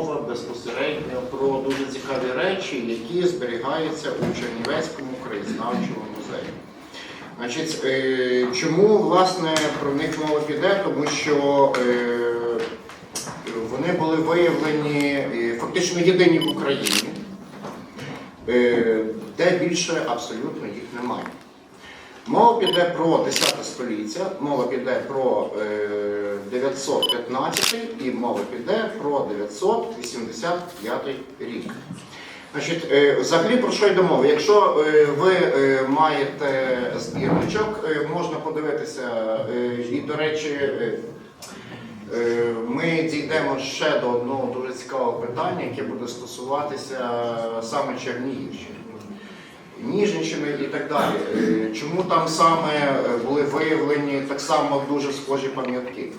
мова безпосередньо про дуже цікаві речі, які зберігаються у Чернівецькому краєзнавчому музеї. Значить, е, чому власне про них мова піде? Тому що е, вони були виявлені е, фактично єдині в Україні, де більше абсолютно їх немає. Мова піде про 10 століття, мова піде про е, 915 і мова піде про 985 рік. Значить, е, взагалі про що йде мова? Якщо е, ви е, маєте збірничок, е, можна подивитися, е, і, до речі, е, е, ми дійдемо ще до одного дуже цікавого питання, яке буде стосуватися саме Чернігівщини. Ніжниччини і так далі. Е, Чому там саме е, були виявлені так само дуже схожі пам'ятки?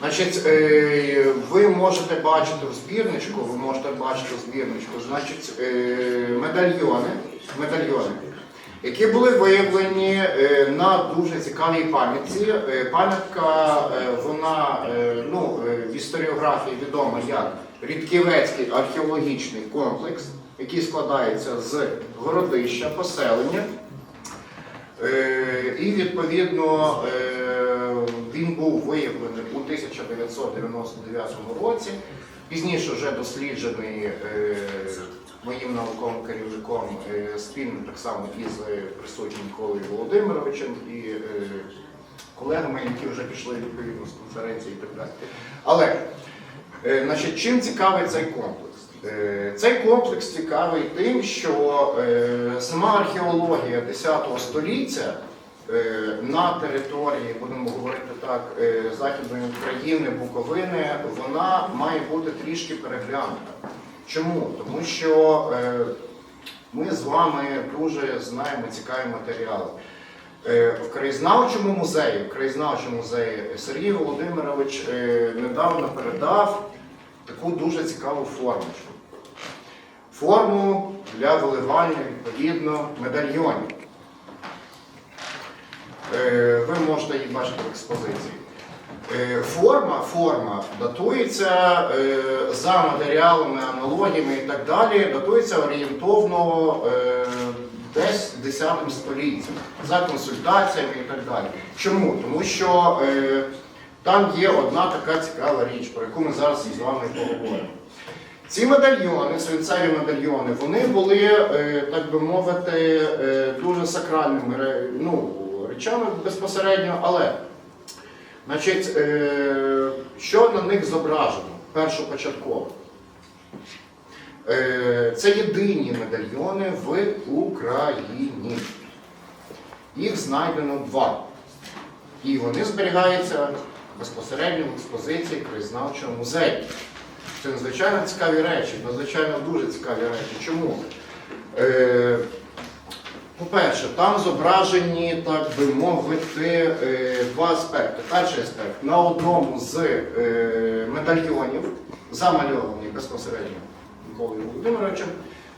Значить, е, ви можете бачити в збірничку, ви можете бачити в збірничку, значить, медальйони, медальйони, які були виявлені на дуже цікавій пам'ятці. Пам'ятка, вона ну, в історіографії відома як Рідківецький археологічний комплекс, який складається з городища, поселення. Е, І відповідно е, він був виявлений у 1999 році. Пізніше вже досліджений е, моїм науковим керівником спільно так само із присутнім Миколою Володимировичем і колегами, які вже пішли відповідно з конференції і так далі. Але значить, чим цікавий цей комплекс? Е, Цей комплекс цікавий тим, що е, сама археологія 10 століття е, на території, будемо говорити так, Західної України, Буковини, вона має бути трішки переглянута. Чому? Тому що ми з вами дуже знаємо цікаві матеріали. В краєзнавчому музеї, в краєзнавчому музеї Сергій Володимирович недавно передав таку дуже цікаву формочку. Форму для виливання відповідно медальйонів. Е, Ви можете її бачити в експозиції. Е, Форма, форма датується е, за матеріалами, аналогіями і так далі, датується орієнтовно десь 10 століттям, за консультаціями і так далі. Чому? Тому що там є одна така цікава річ, про яку ми зараз з вами поговоримо. Ці медальйони, свинцеві медальйони, вони були, е, так би мовити, е, дуже сакральними ну, речами безпосередньо, але значить, е, що на них зображено першопочатково? Це єдині медальйони в Україні. Їх знайдено два. І вони зберігаються безпосередньо в експозиції краєзнавчого музею. Це надзвичайно цікаві речі, надзвичайно дуже цікаві речі. Чому? Е, по-перше, там зображені, так би мовити, е, два аспекти. Перший аспект на одному з е, медальйонів, замальований безпосередньо Миколою Володимировичем,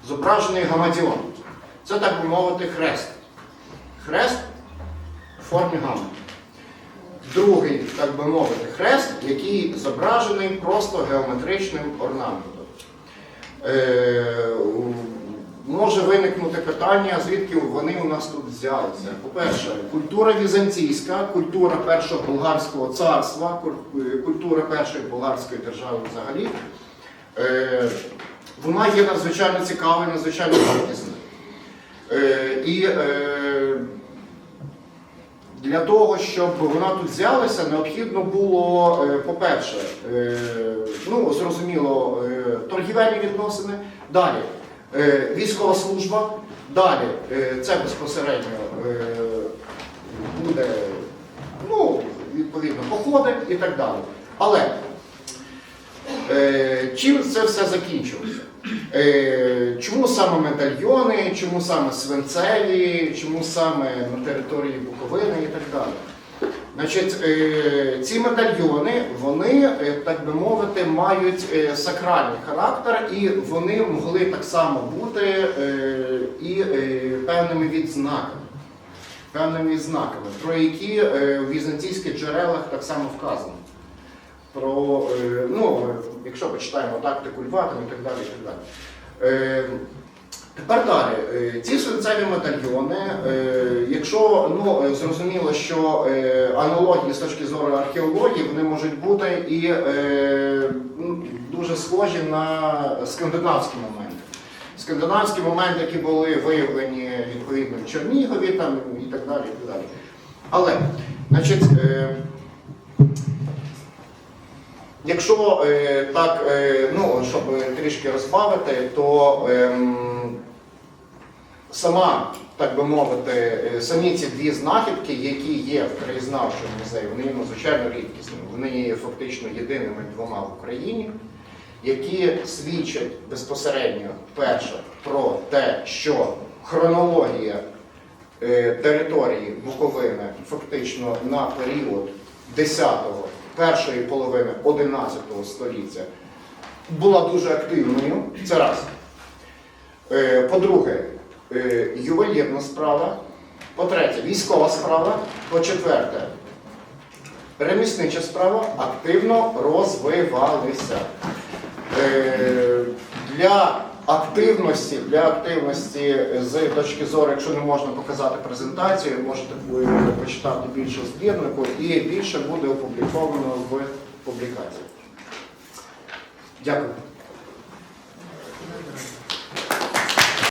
зображений гамадіон. Це, так би мовити, хрест. Хрест в формі гамма. Другий, так би мовити, хрест, який зображений просто геометричним орнаментом. Е, може виникнути питання, звідки вони у нас тут взялися. По-перше, культура візантійська, культура першого болгарського царства, культура першої болгарської держави взагалі. Е, вона є надзвичайно цікавою, надзвичайно вартісною. Е, і е, для того, щоб вона тут взялася, необхідно було, е, по-перше, е, ну, зрозуміло, е, торгівельні відносини, далі військова служба, далі це безпосередньо буде, ну, відповідно, походи і так далі. Але Чим це все закінчилося? Е, Чому саме медальйони, чому саме свинцеві, чому саме на території Буковини і так далі? Значить, е, ці медальйони, вони, е, так би мовити, мають е, сакральний характер, і вони могли так само бути е, і е, певними відзнаками. Певними відзнаками, про які е, в візантійських джерелах так само вказано. Про, е, ну, е, якщо почитаємо тактику Льва там, і так далі. І так далі. Е, Тепер далі, ці свинцеві медальйони, якщо ну, зрозуміло, що аналогії з точки зору археології вони можуть бути і ну, дуже схожі на скандинавські моменти. Скандинавські моменти, які були виявлені відповідно в Чернігові там, і так далі. І так далі. Але, значить, якщо е, так, е, ну, щоб трішки розбавити, то ем, сама, так би мовити, е, самі ці дві знахідки, які є в краєзнавчому музеї, вони надзвичайно рідкісними. Вони є фактично єдиними двома в Україні, які свідчать безпосередньо перше про те, що хронологія е, території Буковини фактично на період 10-го, першої половини 11 століття була дуже активною. Це раз. Е, По-друге, е, ювелірна справа. По-третє, військова справа. По-четверте, реміснича справа активно розвивалися. Е, Для активності, для активності з точки зору, якщо не можна показати презентацію, можете почитати більше в збірнику і більше буде опубліковано в публікації. Дякую.